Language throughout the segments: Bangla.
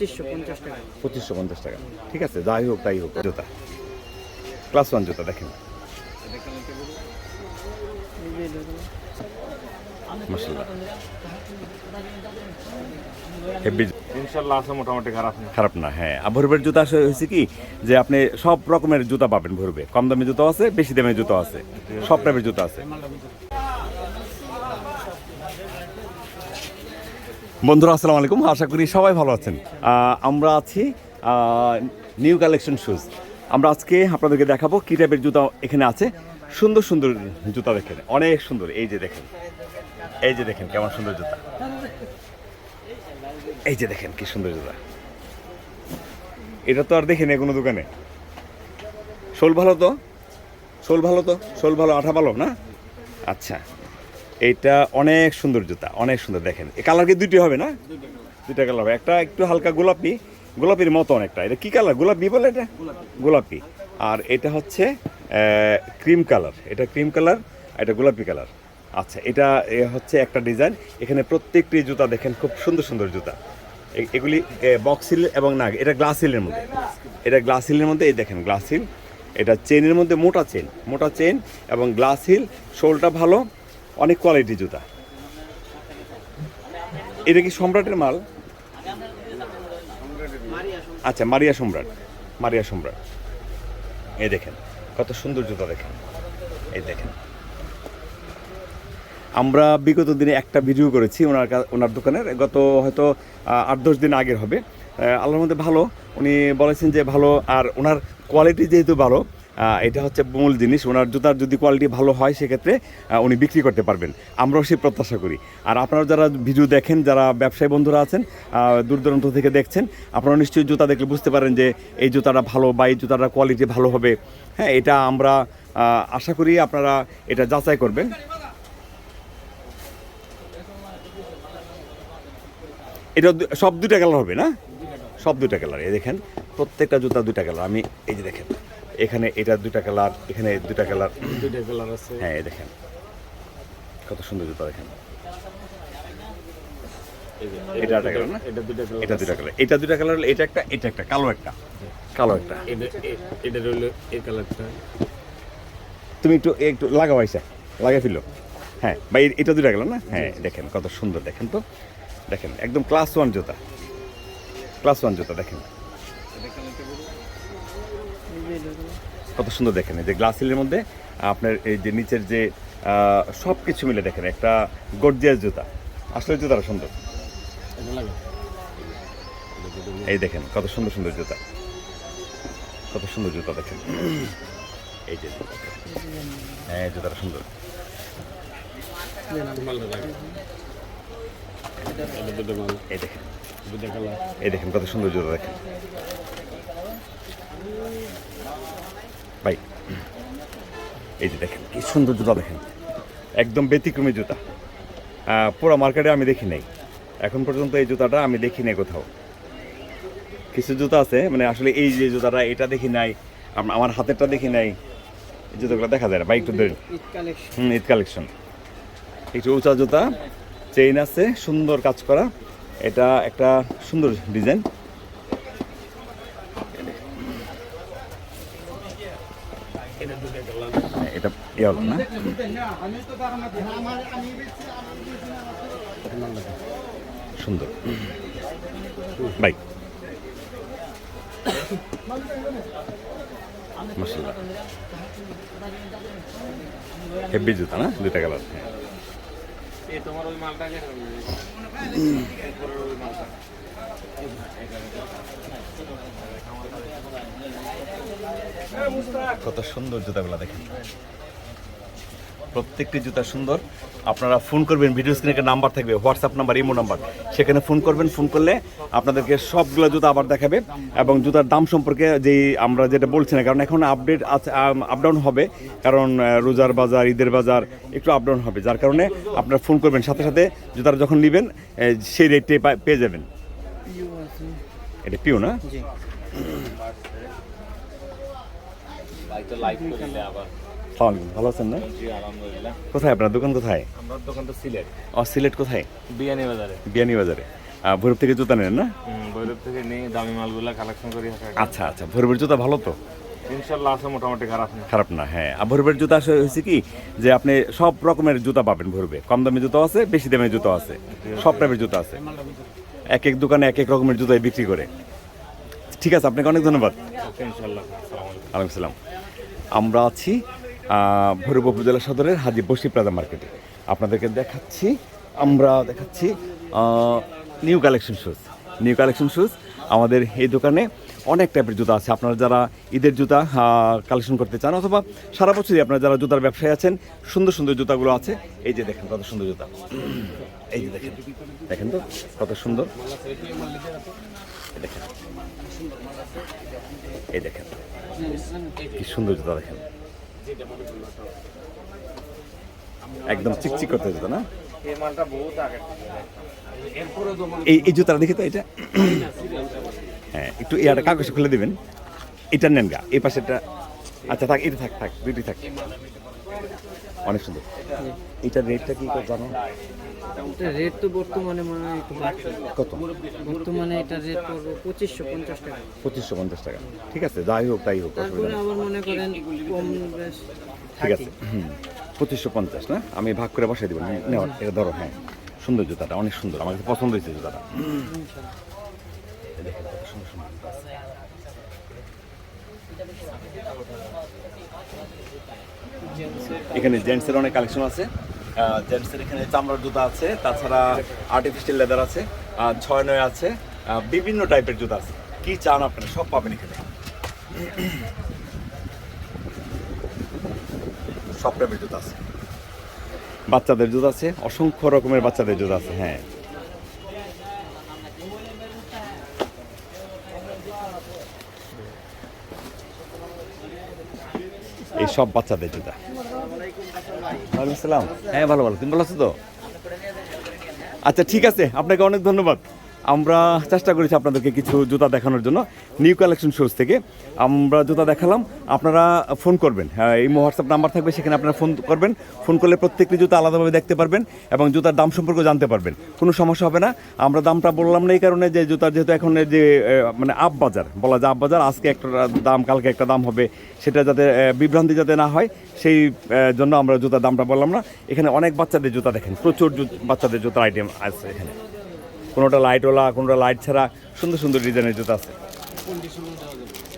পঁচিশশো পঞ্চাশ টাকা। পঁচিশশো পঞ্চাশ টাকা। ঠিক আছে যাই হোক তাই হোক জুতা। ক্লাস ওয়ান জুতা দেখেন। খারাপ না। খারাপ না হ্যাঁ। আর ভৈরবের জুতা হয়েছে কি যে আপনি সব রকমের জুতা পাবেন ভৈরবে। কম দামি জুতো আছে বেশি দামের জুতো আছে। সব টাইপের জুতো আছে। বন্ধুরা, আসসালামু আলাইকুম। আশা করি সবাই ভালো আছেন। আমরা আছি নিউ কালেকশন শুজ আমরা আজকে আপনাদেরকে দেখাবো কী টাইপের জুতা এখানে আছে। সুন্দর সুন্দর জুতা দেখেন। অনেক সুন্দর। এই যে দেখেন। এই যে দেখেন কেমন সুন্দর জুতা। এই যে দেখেন কি সুন্দর জুতা। এটা তো আর দেখি না কোনো দোকানে। শোল ভালো তো? শোল ভালো তো? শোল ভালো, আঠা ভালো না? আচ্ছা। এইটা অনেক সুন্দর জুতা অনেক সুন্দর দেখেন। এই কালার কি দুইটি হবে না? দুইটা কালার হবে। একটা একটু হালকা গোলাপি গোলাপির মতো অনেকটা। এটা কি কালার গোলাপি বলে এটা? গোলাপি। আর এটা হচ্ছে ক্রিম কালার এটা ক্রিম কালার এটা গোলাপি কালার আচ্ছা এটা এ হচ্ছে একটা ডিজাইন এখানে প্রত্যেকটি জুতা দেখেন খুব সুন্দর সুন্দর জুতা। এগুলি বক্স হিল এবং না এটা গ্লাস হিলের মধ্যে। এটা গ্লাস হিলের মধ্যে এই দেখেন গ্লাস হিল এটা চেনের মধ্যে মোটা চেন মোটা চেন এবং গ্লাস হিল শোলটা ভালো। অনেক কোয়ালিটি জুতা। এটা কি সম্রাটের মাল? আচ্ছা মারিয়া সম্রাট। মারিয়া সম্রাট। এই দেখেন, কত সুন্দর জুতা দেখেন। এই দেখেন। আমরা বিগত দিনে একটা ভিডিও করেছি ওনার ওনার দোকানের। গত হয়তো আট দশ দিন আগের হবে। আল্লাহর মধ্যে ভালো। উনি বলেছেন যে ভালো, আর ওনার কোয়ালিটি যেহেতু ভালো এটা হচ্ছে মূল জিনিস। ওনার জুতার যদি কোয়ালিটি ভালো হয়, সেক্ষেত্রে উনি বিক্রি করতে পারবেন। আমরাও সেই প্রত্যাশা করি। আর আপনারা যারা ভিডিও দেখেন, যারা ব্যবসায়ী বন্ধুরা আছেন দূর দূরান্ত থেকে দেখছেন, আপনারা নিশ্চয়ই জুতা দেখলে বুঝতে পারেন যে, এই জুতাটা ভালো বা এই জুতাটা কোয়ালিটি ভালো হবে। হ্যাঁ এটা আমরা আশা করি আপনারা এটা যাচাই করবেন। এটা সব দুইটা কালার হবে না? সব দুইটা কালার এই দেখেন, প্রত্যেকটা জুতা দুইটা কালার আমি এই যে দেখেন। এখানে এটা দুইটা কালার এখানে দুইটা কালার। দুইটা কালার আছে। হ্যাঁ এই দেখেন। কত সুন্দর জুতা দেখেন। এটা একটা কালার না? এটা দুইটা কালার এটা দুইটা কালার। এটা দুইটা কালার এটা একটা এটা একটা কালো একটা। কালো একটা। এটা এই কালারটা। তুমি একটু একটু লাগাও আইসা। লাগাই ফেলো। হ্যাঁ এই- এটা দুইটা না? হ্যাঁ দেখেন কত সুন্দর দেখেন তো। দেখেন একদম ক্লাস ওয়ান জুতা। ক্লাস ওয়ান জুতা দেখেন। হলো। কত সুন্দর দেখেন এই যে গ্লাস হিলের মধ্যে, আপনার এই যে নিচের যে সব কিছু মিলে দেখেন, একটা গর্জিয়াস জুতা। আসলে জুতাটা সুন্দর। এই দেখেন, কত সুন্দর সুন্দর জুতা। কত সুন্দর জুতা দেখেন। এই যে হ্যাঁ জুতাটা সুন্দর। এই দেখেন। এই দেখেন কত সুন্দর জুতা দেখেন। ভাই এই যে দেখেন কি সুন্দর জুতা দেখেন। একদম ব্যতিক্রমী জুতা। পুরো মার্কেটে আমি দেখি নাই। এখন পর্যন্ত এই জুতাটা আমি দেখি নাই কোথাও। কিছু জুতা আছে মানে আসলে এই যে জুতাটা এটা দেখি নাই আমার হাতেরটা দেখি নাই। এই জুতোগুলো দেখা যায় না। বাইক একটু ধরে হুম ঈদ কালেকশন একটু উঁচা জুতা চেইন আছে সুন্দর কাজ করা। এটা একটা সুন্দর ডিজাইন এটা দুইটা কালার এটা ইয়ে হলো না? সুন্দর। বাই। হেভি জুতা না? কত সুন্দর জুতাগুলো দেখেন। প্রত্যেকটি জুতা সুন্দর। আপনারা ফোন করবেন ভিডিও স্ক্রিনে একটা নাম্বার থাকবে হোয়াটসঅ্যাপ নাম্বার ইমো নাম্বার সেখানে ফোন করবেন ফোন করলে আপনাদেরকে সবগুলো জুতা আবার দেখাবে এবং জুতার দাম সম্পর্কে যেই আমরা যেটা বলছি না কারণ এখন আপডেট আছে আপডাউন হবে। কারণ রোজার বাজার ঈদের বাজার একটু আপডাউন হবে যার কারণে আপনারা ফোন করবেন। সাথে সাথে জুতাটা যখন নেবেন সেই রেটে পেয়ে যাবেন। এটা পিও না? ভাই তো লাইক করিলে আবার। সালাম আলাইকুম, ভালো আছেন না? জি আলহামদুলিল্লাহ। কোথায় আপনার দোকান কোথায়? আমার দোকান তো সিলেট। ও সিলেট কোথায়? বিয়ানি বাজারে। বিয়ানি বাজারে। ভৈরব থেকে জুতা নেন না? ভৈরব থেকে নিয়ে দামি মালগুলা কালেকশন করি আচ্ছা আচ্ছা ভৈরবের জুতা ভালো তো? ইনশাল্লাহ আছে মোটামুটি খারাপ না। খারাপ না হ্যাঁ। আর ভৈরবের জুতা আসলে হয়েছে কি যে আপনি সব রকমের জুতা পাবেন ভৈরবে। কম দামি জুতো আছে বেশি দামের জুতো আছে। সব টাইপের জুতো আছে। এক এক দোকানে এক এক রকমের জুতাই বিক্রি করে। ঠিক আছে আপনাকে অনেক ধন্যবাদ। ইনশাল্লাহ আসসালামু আলাইকুম। সালাম আমরা আছি ভৈরব উপজেলা সদরের হাজি বসি প্লাজা মার্কেটে। আপনাদেরকে দেখাচ্ছি, আমরা দেখাচ্ছি new collection shoes new collection shoes আমাদের এই দোকানে অনেক টাইপের জুতা আছে। আপনারা যারা ঈদের জুতা কালেকশন করতে চান অথবা সারা বছরই আপনারা যারা জুতার ব্যবসায়ী আছেন, সুন্দর সুন্দর জুতাগুলো আছে। এই যে দেখেন কত সুন্দর জুতা। এই যে দেখেন দেখেন তো কত সুন্দর। দেখেন। এই দেখেন, কি সুন্দর জুতা দেখেন। একদম চিকচিক করতে যেত না? এই এই জুতাটা দেখি তো এটা হ্যাঁ একটু ইয়াটা কাগজ খুলে দিবেন। এটা নেন গা এই পাশেটা আচ্ছা থাক এটা থাক থাক দুইটি থাক। অনেক সুন্দর। এটার রেটটা কি জানো? এটা রেট তো বর্তমানে মনে হয় কত? বর্তমানে এটা রেট পড়বে পঁচিশশো পঞ্চাশ টাকা। পঁচিশশো পঞ্চাশ টাকা। ঠিক আছে যাই হোক তাই হোক তারপরে আবার মনে করেন কম বেশ ঠিক আছে হুম পঁচিশশো পঞ্চাশ না? আমি ভাগ করে বসাই দেবো নেওয়ার এটা ধরো হ্যাঁ। সুন্দর জুতাটা অনেক সুন্দর আমার কাছে পছন্দ হয়েছে জুতাটা। দেখেন সুন্দর সুন্দর। এখানে জেন্টসের অনেক কালেকশন আছে। জেন্টসের এখানে চামড়ার জুতা আছে, তাছাড়া আর্টিফিশিয়াল লেদার আছে ছয় নয় আছে বিভিন্ন টাইপের জুতা আছে। কি চান আপনারা? সব পাবেন এখানে। সব টাইপের জুতা আছে। বাচ্চাদের জুতা আছে, অসংখ্য রকমের বাচ্চাদের জুতা আছে হ্যাঁ। এই সব বাচ্চাদের জুতা। ওয়ালাইকুম আসসালাম হ্যাঁ ভালো ভালো। তুমি ভালো আছো তো? আচ্ছা ঠিক আছে। আপনাকে অনেক ধন্যবাদ। আমরা চেষ্টা করেছি আপনাদেরকে কিছু জুতা দেখানোর জন্য নিউ কালেকশন শোজ থেকে। আমরা জুতা দেখালাম আপনারা ফোন করবেন। হ্যাঁ, এই হোয়াটসঅ্যাপ নাম্বার থাকবে সেখানে আপনারা ফোন করবেন। ফোন করলে প্রত্যেকটি জুতা আলাদাভাবে দেখতে পারবেন এবং জুতার দাম সম্পর্কে জানতে পারবেন। কোনো সমস্যা হবে না। আমরা দামটা বললাম না এই কারণে যে জুতার যেহেতু এখন যে মানে আপ বাজার বলা যায় আপ বাজার আজকে একটা দাম কালকে একটা দাম হবে সেটা যাতে বিভ্রান্তি যাতে না হয় সেই জন্য আমরা জুতার দামটা বললাম না। এখানে অনেক বাচ্চাদের জুতা দেখেন প্রচুর বাচ্চাদের জুতার আইটেম আছে এখানে। কোনোটা লাইটওয়ালা কোনোটা লাইট ছাড়া, সুন্দর সুন্দর ডিজাইনের জুতা আছে।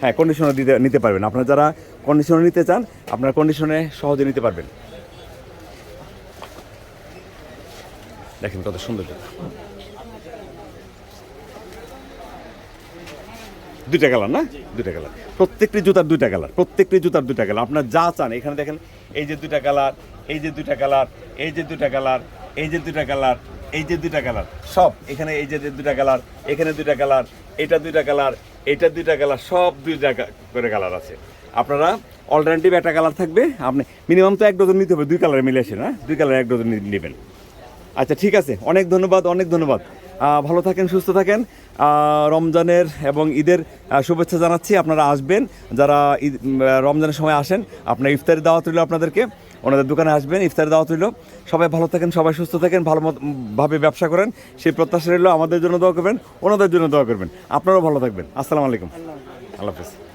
হ্যাঁ কন্ডিশনার দিতে নিতে পারবেন। আপনারা যারা কন্ডিশনার নিতে চান, আপনারা কন্ডিশনে সহজে নিতে পারবেন। দেখেন কত সুন্দর জুতা। দুইটা কালার না? দুইটা কালার। প্রত্যেকটি জুতার দুইটা কালার। প্রত্যেকটি জুতার দুইটা কালার। আপনার যা চান, এখানে দেখেন, এই যে দুইটা কালার, এই যে দুইটা কালার, এই যে দুইটা কালার, এই যে দুইটা কালার এই যে দুইটা কালার সব। এখানে এই যে দুইটা কালার এখানে দুইটা কালার এটা দুইটা কালার এটা দুইটা কালার সব দুইটা করে কালার আছে। আপনারা অল্টারনেটিভ একটা কালার থাকবে আপনি মিনিমাম তো এক ডজন নিতে হবে দুই কালারে মিলে আসে না? দুই কালার এক ডজন নেবেন। আচ্ছা ঠিক আছে অনেক ধন্যবাদ অনেক ধন্যবাদ। ভালো থাকেন সুস্থ থাকেন। রমজানের এবং ঈদের শুভেচ্ছা জানাচ্ছি আপনারা আসবেন। যারা ঈদ রমজানের সময় আসেন আপনার ইফতারি দাওয়াত রইল আপনাদেরকে। ওনাদের দোকানে আসবেন ইফতার দাওয়াত হইল। সবাই ভালো থাকেন সবাই সুস্থ থাকেন ভালো ভাবে ব্যবসা করেন। সেই প্রত্যাশা রইল আমাদের জন্য দোয়া করবেন ওনাদের জন্য দোয়া করবেন। আপনারাও ভালো থাকবেন। আসসালামু আলাইকুম। আল্লাহ হাফিজ।